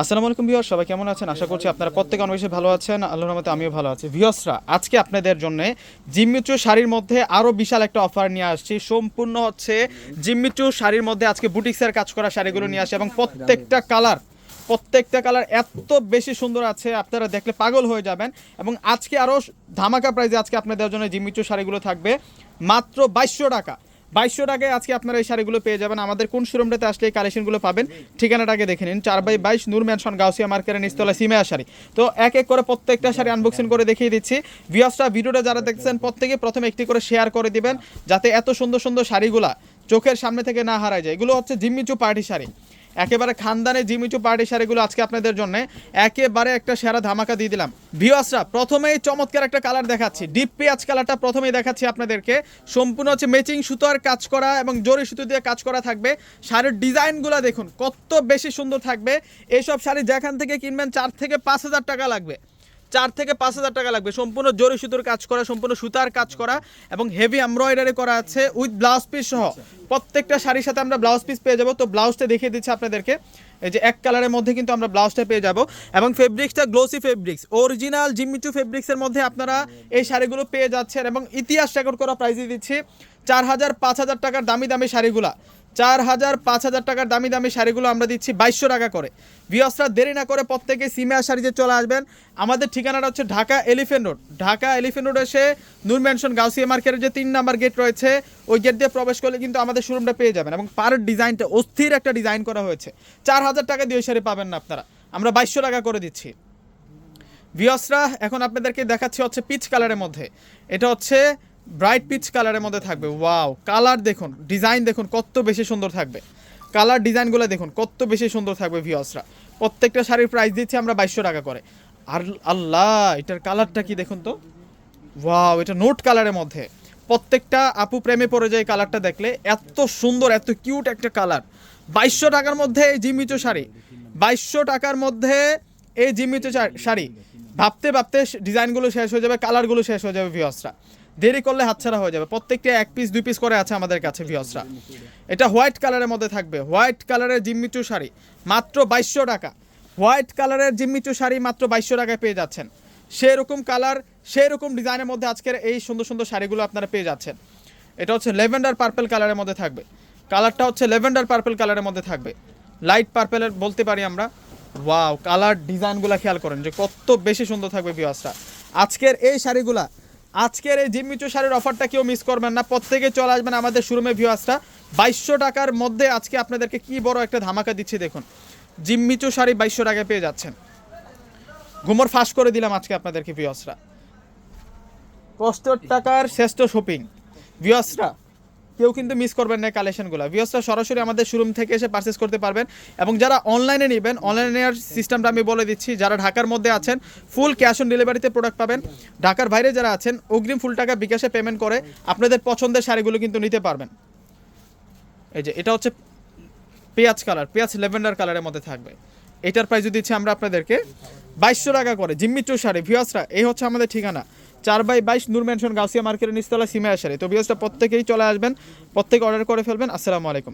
আসসালামু আলাইকুম ভিউয়ার সবাই কেমন আছেন? আশা করছি আপনারা প্রত্যেকে অনেক বেশি ভালো আছেন। আল্লাহর রহমতে আমিও ভালো আছি। ভিউয়ার্সরা, আজকে আপনাদের জন্য জিম্মিচু শাড়ির মধ্যে আরও বিশাল একটা অফার নিয়ে আসছি। সম্পূর্ণ হচ্ছে জিম্মিচু শাড়ির মধ্যে আজকে বুটিক্সের কাজ করা শাড়িগুলো নিয়ে আসে এবং প্রত্যেকটা কালার প্রত্যেকটা কালার এত বেশি সুন্দর আছে, আপনারা দেখলে পাগল হয়ে যাবেন। এবং আজকে আরও ধামাকা প্রাইজে আজকে আপনাদের জন্য জিম্মিচু শাড়িগুলো থাকবে। মাত্র বাইশশো টাকা। বাইশশো টাকায় আজকে আপনারা এই শাড়িগুলো পেয়ে যাবেন। আমাদের কোন শোরুমটাতে আসলে এই কালেকশনগুলো পাবেন, ঠিকানাটাকে দেখে নিন। চার বাই বাইশ নূর ম্যানশন গাউসিয়া মার্কেটের নিস্তলা সিমেয়া শাড়ি। তো এক এক করে প্রত্যেকটা শাড়ি আনবক্সিং করে দেখিয়ে দিচ্ছি। ভিওসটা ভিডিওটা যারা দেখছেন প্রত্যেকে প্রথমে একটি করে শেয়ার করে দিবেন, যাতে এত সুন্দর সুন্দর শাড়িগুলা চোখের সামনে থেকে না হারায় যায়। এগুলো হচ্ছে জিম্মিচু পার্টি শাড়ি। একেবারে খানদানে জিমিচু পার্টি শাড়িগুলো আজকে আপনাদের জন্য একেবারে একটা সেরা ধামাকা দিয়ে দিলাম। ভিওয়াসরা প্রথমেই চমৎকার একটা কালার দেখাচ্ছি। ডিপ পেঁয়াজ কালারটা প্রথমেই দেখাচ্ছি আপনাদেরকে। সম্পূর্ণ হচ্ছে ম্যাচিং সুতোর কাজ করা এবং জরি সুতো দিয়ে কাজ করা থাকবে। শাড়ির ডিজাইনগুলো দেখুন, কত বেশি সুন্দর থাকবে। এসব শাড়ি যেখান থেকে কিনবেন, চার থেকে পাঁচ হাজার টাকা লাগবে। চার থেকে পাঁচ হাজার টাকা লাগবে। সম্পূর্ণ জরি সুতোর কাজ করা, সম্পূর্ণ সুতার কাজ করা এবং হেভি এমব্রয়ডারি করা আছে উইথ ব্লাউজ পিস সহ। প্রত্যেকটা শাড়ির সাথে আমরা ব্লাউজ পিস পেয়ে যাব। তো ব্লাউজটা দেখিয়ে দিচ্ছি আপনাদেরকে। এই যে এক কালারের মধ্যে কিন্তু আমরা ব্লাউজটা পেয়ে যাব। এবং ফেব্রিক্সটা glossy fabrics original Jimmy Choo ফেব্রিক্সের মধ্যে আপনারা এই শাড়িগুলো পেয়ে যাচ্ছেন। এবং ইতিহাস রেকর্ড করা প্রাইজে দিচ্ছি চার হাজার পাঁচ হাজার টাকার দামি দামি শাড়িগুলা। চার হাজার, পাঁচ হাজার টাকার দামি দামি শাড়িগুলো আমরা দিচ্ছি বাইশশো টাকা করে। ভিওসরা দেরি না করে প্রত্যেকে সিমিয়া শাড়িতে চলে আসবেন। আমাদের ঠিকানাটা হচ্ছে Dhaka elephant road. Dhaka elephant road এসে নূর ম্যানশন গাউসিয়া মার্কেটের যে তিন নাম্বার গেট রয়েছে, ওই গেট দিয়ে প্রবেশ করলে কিন্তু আমাদের শোরুমটা পেয়ে যাবেন এবং পার ডিজাইনটা অস্থির একটা ডিজাইন করা হয়েছে। চার হাজার টাকা দিয়ে শাড়ি পাবেন না আপনারা। আমরা বাইশশো টাকা করে দিচ্ছি। ভিওসরা এখন আপনাদেরকে দেখাচ্ছি হচ্ছে পিচ কালারের মধ্যে। এটা হচ্ছে ব্রাইট পিচ কালারের মধ্যে থাকবে। ওয়াও কালার দেখুন ডিজাইন দেখুন, কত বেশি সুন্দর থাকবে। কালার ডিজাইনগুলো দেখুন, কত বেশি সুন্দর থাকবে ভিওসরা প্রত্যেকটা শাড়ির প্রাইস দিচ্ছি আমরা বাইশশো টাকা করে। আর আল্লাহ, এটার কালারটা কি দেখুন তো? ওয়াও এটা নোট কালারের মধ্যে। প্রত্যেকটা আপু প্রেমে পড়ে যায় কালারটা দেখলে। এত সুন্দর, এত কিউট একটা কালার বাইশশো টাকার মধ্যে এই জিমিচো শাড়ি। বাইশশো টাকার মধ্যে এই জিমিচো শাড়ি। ভাবতে ভাবতে ডিজাইনগুলো শেষ হয়ে যাবে কালারগুলো শেষ হয়ে যাবে ভিওসরা দেরি করলে হাতছাড়া হয়ে যাবে। প্রত্যেকটা এক পিস দুই পিস করে আছে আমাদের কাছে ভিওসরা এটা হোয়াইট কালারের মধ্যে থাকবে। হোয়াইট কালারের জিম্মিচু শাড়ি মাত্র বাইশশো টাকা। হোয়াইট কালারের জিম্মিচু শাড়ি মাত্র বাইশশো টাকায় পেয়ে যাচ্ছেন। সেরকম কালার সেরকম ডিজাইনের মধ্যে আজকের এই সুন্দর সুন্দর শাড়িগুলো আপনারা পেয়ে যাচ্ছেন। এটা হচ্ছে লেভেন্ডার পার্পল কালারের মধ্যে থাকবে। কালারটা হচ্ছে লেভেন্ডার পার্পল কালারের মধ্যে থাকবে। লাইট পার্পেলের বলতে পারি আমরা। ওয়াও কালার ডিজাইনগুলো খেয়াল করেন যে কত বেশি সুন্দর থাকবে ভিওয়াসটা আজকের এই শাড়িগুলা আজকের এই জিম মিচু শাড়ির অফারটা কেউ মিস করবেন না। প্রত্যেকে চলে আসবেন আমাদের শোরুমে ভিউয়ার্সটা বাইশশো টাকার মধ্যে আজকে আপনাদেরকে কি বড় একটা ধামাকা দিচ্ছি দেখুন। জিম মিচু শাড়ি বাইশশো টাকায় পেয়ে যাচ্ছেন। ঘুমর ফাঁস করে দিলাম আজকে আপনাদেরকে ভিউয়ার্সরা পঁচাত্তর টাকার শ্রেষ্ঠ শপিং ভিওসরা কেউ কিন্তু মিস করবেন না কালেকশনগুলো ভিওসরা সরাসরি আমাদের শোরুম থেকে এসে পারচেস করতে পারবেন এবং যারা অনলাইনে নেবেন অনলাইনে নেওয়ার সিস্টেমটা আমি বলে দিচ্ছি, যারা ঢাকার মধ্যে আছেন ফুল ক্যাশ অন ডেলিভারিতে প্রোডাক্ট পাবেন। ঢাকার বাইরে যারা আছেন, অগ্রিম ফুল টাকা বিকাশে পেমেন্ট করে আপনাদের পছন্দের শাড়িগুলো কিন্তু নিতে পারবেন। এই যে, এটা হচ্ছে পেঁয়াজ কালার পেঁয়াজ লেভেন্ডার কালারের মধ্যে থাকবে। এটার প্রাইস দিচ্ছি আমরা আপনাদেরকে বাইশশো টাকা করে। জিম্মি সারে ভিওয়াসরা এই হচ্ছে আমাদের ঠিকানা। চার বাই বাইশ নূর মেনশন গাউসিয়া মার্কেটের নিচতলা সিমে আসারে তো ভিওসটা প্রত্যেকেই চলে আসবেন, প্রত্যেকে অর্ডার করে ফেলবেন। আসসালামু আলাইকুম।